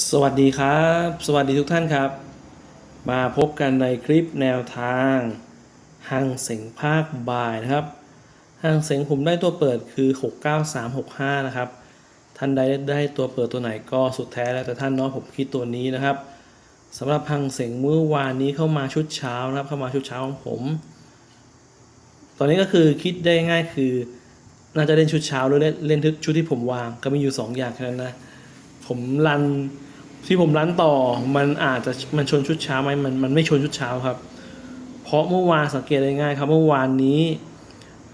สวัสดีครับ สวัสดีทุกท่านครับ มาพบกันในคลิปแนวทางห้างเสงภาคบ่ายนะครับห้างเสงผมได้ตัวเปิดคือ 69365 นะครับ ท่านใดได้ตัวเปิดตัวไหนก็สุดแท้แล้วแต่ท่านเนาะผมคิดตัวนี้นะครับสำหรับพังเสงเมื่อวานนี้เข้ามาชุดเช้านะครับ เข้ามาชุดเช้าของผม ตอนนี้ก็คือคิดได้ง่ายคือ น่าจะเล่นชุดเช้าหรือเล่นเล่นชุดที่ผมวางก็มีอยู่ 2 อย่างแค่นั้นนะ ผมรันที่ผมรันต่อมันอาจจะมันชนชุดเช้าไหมมันมันไม่ชนชุดเช้าครับ เพราะเมื่อวานสังเกตได้ง่ายครับ เมื่อวานนี้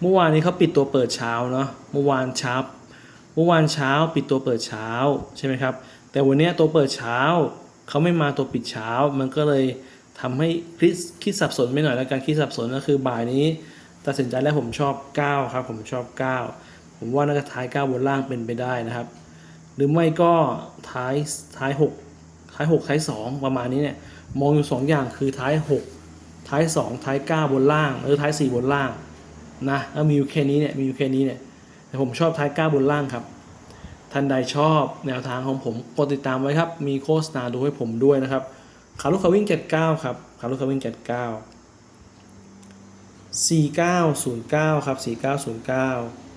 เมื่อวานนี้เขาปิดตัวเปิดเช้าเนาะเมื่อวานเช้าเมื่อวานเช้าปิดตัวเปิดเช้าใช่ไหมครับ แต่วันนี้ตัวเปิดเช้าเขาไม่มาตัวปิดเช้า มันก็เลยทำให้คิดคิดสับสนไม่หน่อยแล้วกันคิดสับสนก็คือบ่ายนี้ตัดสินใจแล้วผมชอบ 9 ครับ ผมชอบ 9 ผมว่าน่าจะท้าย 9 บนล่างเป็นไปได้นะครับ หรือไม่ก็ท้ายท้าย 6 ท้าย 6 ท้าย 2 ประมาณนี้เนี่ยมองอยู่ 2 อย่างคือท้าย 6 ท้าย 2 ท้าย 9 บนล่างหรือท้าย 4 บนล่างนะแล้วมีอยู่แค่นี้เนี่ยมีอยู่แค่นี้เนี่ยแต่ผมชอบท้าย 9 บนล่างครับ ท่านใดชอบแนวทางของผมกดติดตามไว้ครับมีโฆษณาดูให้ผมด้วยนะครับขาลูกขาวิ่ง 79 ครับขาลูกขาวิ่ง 79 4909 ครับ 4909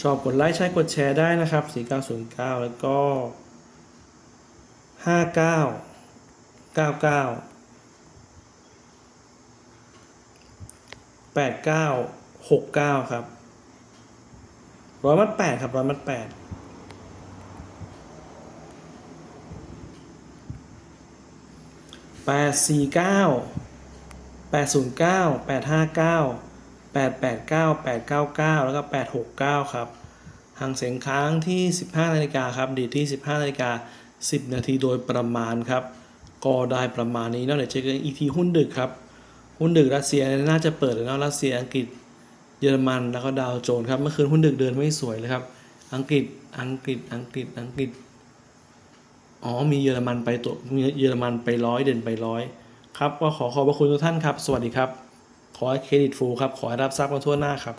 ชอบกดไลค์ใช้กดแชร์ได้นะครับ 4909 แล้วก็ 59 99 89 69 ครับร้อยมัดแปดครับร้อยมัดแปดแปดสี่เก้า809 859 889 899 แล้วก็ 869 ครับห่างเสียงค้างที่ 15 นาฬิกาครับ ดีที่ 15 นาฬิกา 10 นาทีโดยประมาณครับ ก็ได้ประมาณนี้นาะเดี๋ยวเช็คกันอีกทีหุ้นดึกครับ หุ้นดึกรัสเซียน่าจะเปิดเลยเนะรัสเซียอังกฤษเยอรมันแล้วก็ดาวโจนส์ครับ เมื่อคืนหุ้นดึกเดินไม่สวยเลยครับ อังกฤษ อังกฤษ อังกฤษ อังกฤษ อ๋อ มีเยอรมันไปตัว มีเยอรมันไปร้อยเด่นไปร้อยครับ ก็ขอขอบพระคุณทุกท่านครับ สวัสดีครับ ขอให้เครดิตฟูลครับ ขอให้รับทราบกันทั่วหน้าครับ